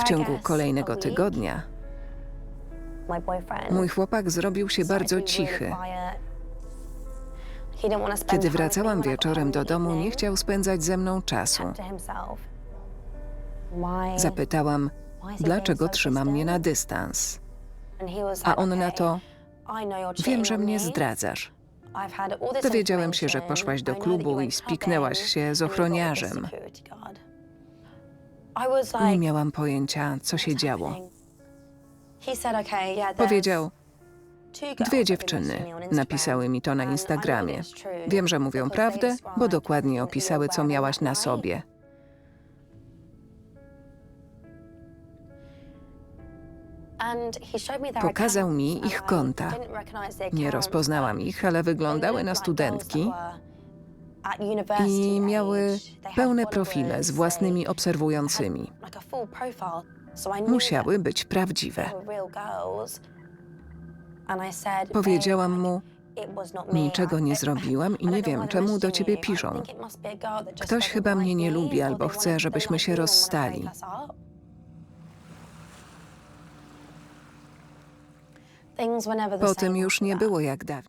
W ciągu kolejnego tygodnia mój chłopak zrobił się bardzo cichy. Kiedy wracałam wieczorem do domu, nie chciał spędzać ze mną czasu. Zapytałam, dlaczego trzyma mnie na dystans. A on na to, wiem, że mnie zdradzasz. Dowiedziałem się, że poszłaś do klubu i spiknęłaś się z ochroniarzem. Nie miałam pojęcia, co się działo. Powiedział, dwie dziewczyny napisały mi to na Instagramie. Wiem, że mówią prawdę, bo dokładnie opisały, co miałaś na sobie. Pokazał mi ich konta. Nie rozpoznałam ich, ale wyglądały na studentki i miały pełne profile z własnymi obserwującymi. Musiały być prawdziwe. Powiedziałam mu, niczego nie zrobiłam i nie wiem, czemu do ciebie piszą. Ktoś chyba mnie nie lubi albo chce, żebyśmy się rozstali. Potem już nie było jak dawniej.